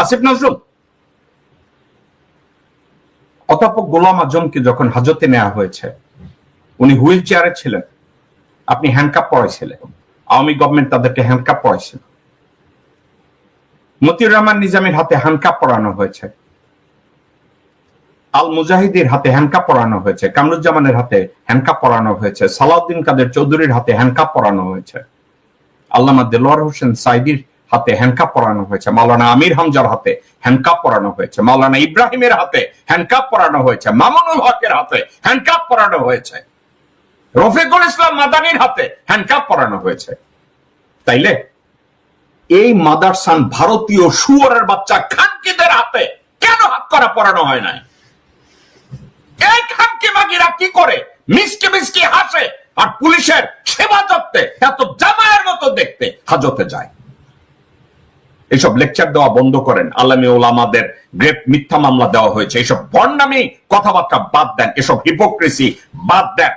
আসিফ নজরুল, অধ্যাপক গোলাম আজমকে যখন হাজতে নেওয়া হয়েছে, উনি হুইল চেয়ারে ছিলেন। আপনি হ্যান্ডকাপ পড়াইছিলেন আওয়ামী গভর্নমেন্ট তাদেরকে হ্যান্ডকাপ পড়াইছিল মতিউর রহমান নিজামের হাতে হ্যান্ডকাপ পড়ানো হয়েছে। আল মুজাহিদের হাতে হ্যান্ডকাপ পড়ানো হয়েছে, কামরুজ্জামানের হাতে হ্যান্ডকাপ পড়ানো হয়েছে, সালাউদ্দিন কাদের চৌধুরীর হাতে হ্যান্ডকাপ পড়ানো হয়েছে, আল্লামা দেলোয়ার হোসেন সাইদির হাতে হ্যান্ডকাপ পরানো হয়েছে, মাওলানা আমির হামজার হাতে হ্যান্ডকাপ পরানো হয়েছে, মাওলানা ইব্রাহিমের হাতে হ্যান্ডকাপ পরানো হয়েছে, মামুনুল হকের হাতে হ্যান্ডকাপ পরানো হয়েছে, রফিকুল ইসলাম মাদানির হাতে হ্যান্ডকাপ পরানো হয়েছে। তাইলে এই মাদারসান ভারতীয় শুয়ারের বাচ্চা খানকিদের হাতে কেন হাত করা পরানো হয় নাই? এই খানকি মাগিরা কি করে? মিসকে মিসকে হাসে আর পুলিশের সেবা এত জামায়ের মতো দেখতে হাজতে যায়। এইসব লেকচার দেওয়া বন্ধ করেন। আলামী ওলামাদের গ্রেপ মিথ্যা মামলা দেওয়া হয়েছে। এইসব বর্ণামি, কথাবার্তা বাদ দেন। এসব হিপোক্রেসি বাদ দেন।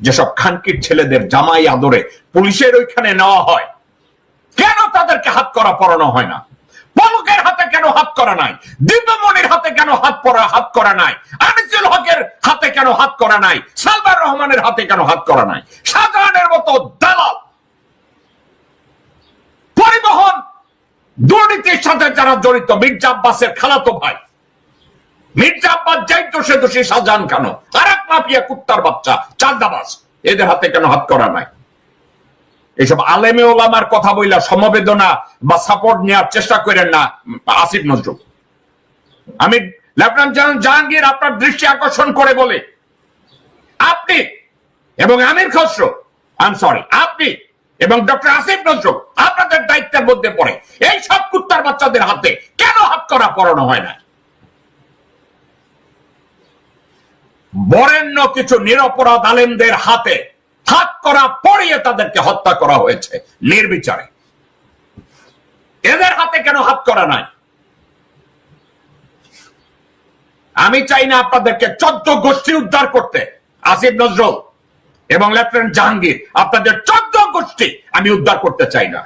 যেসব খানকির ছেলেদের জামাই আদরে পুলিশের ওইখানে নেওয়া হয়, কেন তাদেরকে হাত করা পরানো হয় না? পলকের হাতে কেন হাত করা নাই? দিব্যমণির হাতে কেন হাত পরা হাত করা নাই? আনিসুল হকের হাতে কেন হাত করা নাই? সালবার রহমানের হাতে কেন হাত করা নাই? শাহজাহানের মতো দালাল, পরিবহন দুর্নীতির সাথে যারা জড়িত, মির্জা আব্বাসের খালাতো ভাই। মির্জা আব্বাস যাই দোষে দোষী, শাহজাহান কেন? আর এক মাফিয়া কুত্তার বাচ্চা চান্দাবাস এদের হাতে কেন হাত করা নাই? এইসব আলেমে ওলামার কথা বইলা সমবেদনা বা সাপোর্ট নেওয়ার চেষ্টা করেন না আসিফ নজরুল। আমি লেফটেন্যান্ট জেনারেল জাহাঙ্গীর আপনার দৃষ্টি আকর্ষণ করে বলে। আপনি এবং আমির খসরু আই সরি আপনি এবং ডক্টর আসিফ নজরুল আপনাদের দায়িত্বের মধ্যে পড়ে। এই সব কুত্তার বাচ্চাদের হাতে কেন হাত করা পড়ানো হয় না? বরেণ্য কিছু নিরপরাধ আলেমদের হাতে হাত করা পড়িয়ে তাদেরকে হত্যা করা হয়েছে, নির্বিচারে। এদের হাতে কেন হাত করা নাই? আমি চাই না আপনাদেরকে চোদ্দ গোষ্ঠী উদ্ধার করতে, আসিফ নজরুল এবং লেফটেন্যান্ট জাহাঙ্গীর। আপনাদের চোদ্দ গোষ্ঠী আমি উদ্ধার করতে চাই না।